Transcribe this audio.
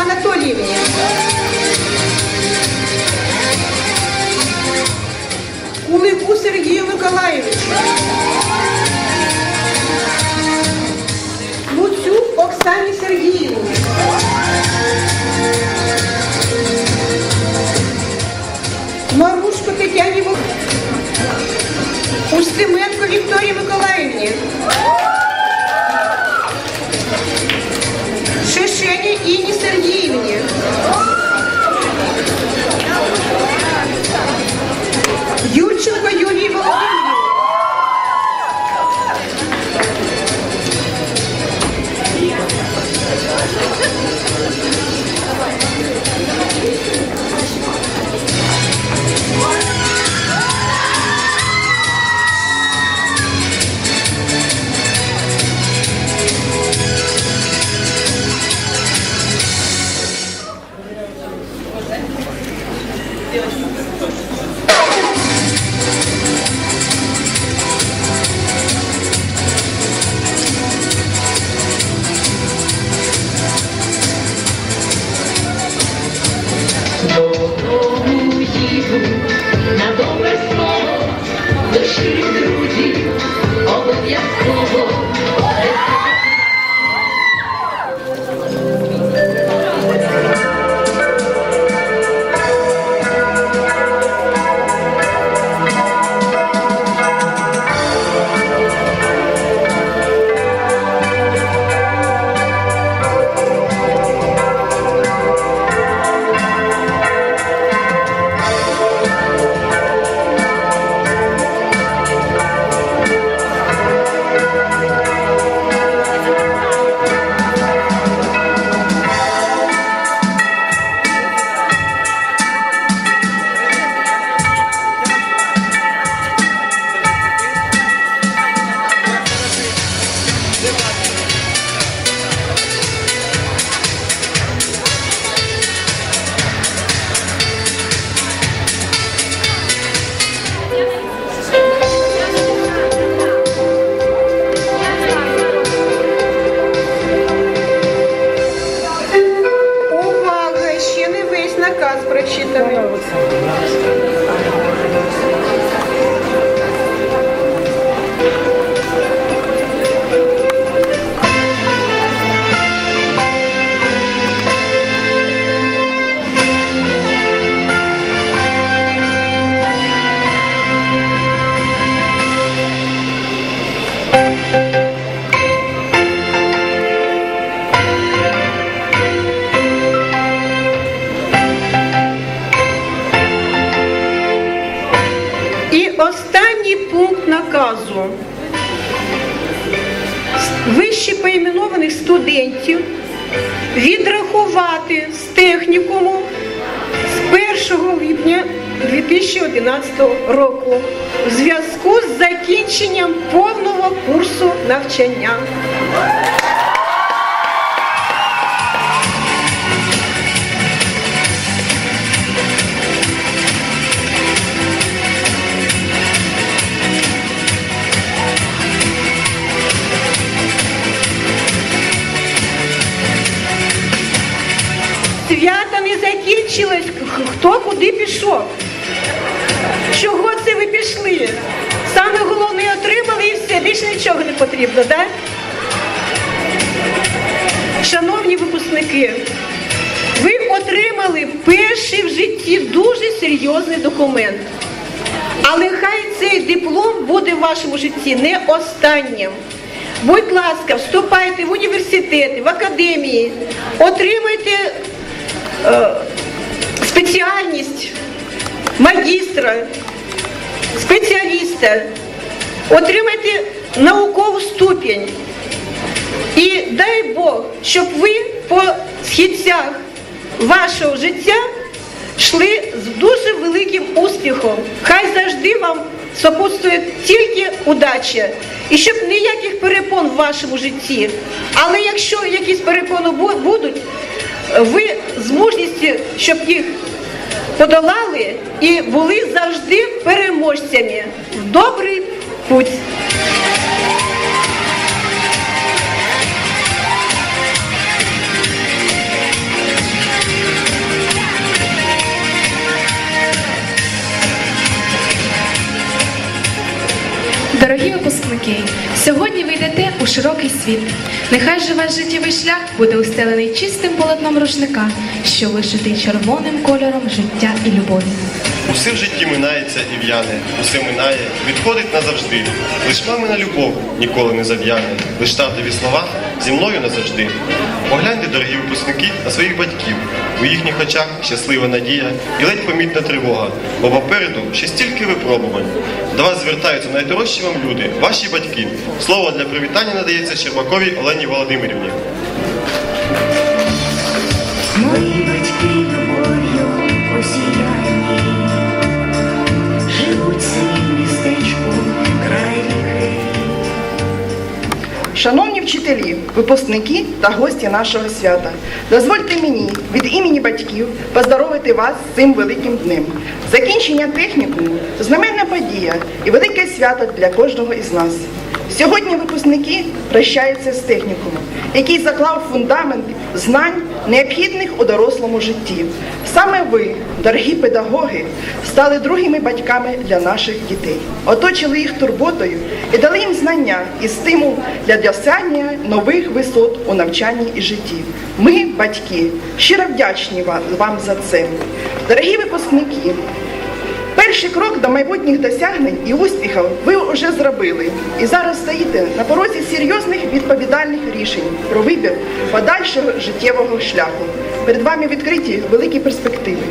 Анатоліївні. Кулику Сергію Миколаєвичу. Луцюк Оксані Сергіївні. Марушко Тетяні. Устименко Вікторії Миколаївні. На добре слово, душі друзі, обов'язково. Наказ пункт наказу. Вище поіменованих студентів відрахувати з технікуму з 1 липня 2011 року в зв'язку з закінченням повного курсу навчання. Закінчилось, хто куди пішов. Чого це ви пішли? Саме головне отримали і все, більше нічого не потрібно, так? Шановні випускники, ви отримали перший в житті дуже серйозний документ. Але хай цей диплом буде в вашому житті не останнім. Будь ласка, вступайте в університети, в академії, отримайте е, магістра, спеціаліста, отримайте наукову ступінь. І дай Бог, щоб ви по східцях вашого життя йшли з дуже великим успіхом. Хай завжди вам сопутствує тільки удача. І щоб ніяких перепон в вашому житті. Але якщо якісь перепони будуть, ви з мужністю, щоб їх подолали і були завжди переможцями добрий путь. Батьки, сьогодні ви йдете у широкий світ. Нехай же ваш життєвий шлях буде устелений чистим полотном рушника, що вишитий червоним кольором життя і любові. Усе в житті минається і в'яне, усе минає, відходить назавжди. Лиш мамина любов ніколи не зав'яне, лиш татові слова зі мною назавжди. Погляньте, дорогі випускники, на своїх батьків. У їхніх очах щаслива надія і ледь помітна тривога, бо попереду ще стільки випробувань. До вас звертаються найдорожчі вам люди, ваші батьки. Слово для привітання надається Щербаковій Олені Володимирівні. Мої батьки любов'ю осіяні, живуть в містечку край ріки. Вчителі, випускники та гості нашого свята, дозвольте мені від імені батьків поздоровити вас з цим великим днем. Закінчення технікуму знаменна подія і велике свято для кожного із нас. Сьогодні випускники прощаються з технікумом, який заклав фундамент знань, необхідних у дорослому житті. Саме ви, дорогі педагоги, стали другими батьками для наших дітей, оточили їх турботою і дали їм знання і стимул для досягнення нових висот у навчанні і житті. Ми, батьки, щиро вдячні вам за це. Дорогі випускники, Перший крок до майбутніх досягнень і успіхів ви вже зробили. І зараз стоїте на порозі серйозних відповідальних рішень про вибір подальшого життєвого шляху. Перед вами відкриті великі перспективи.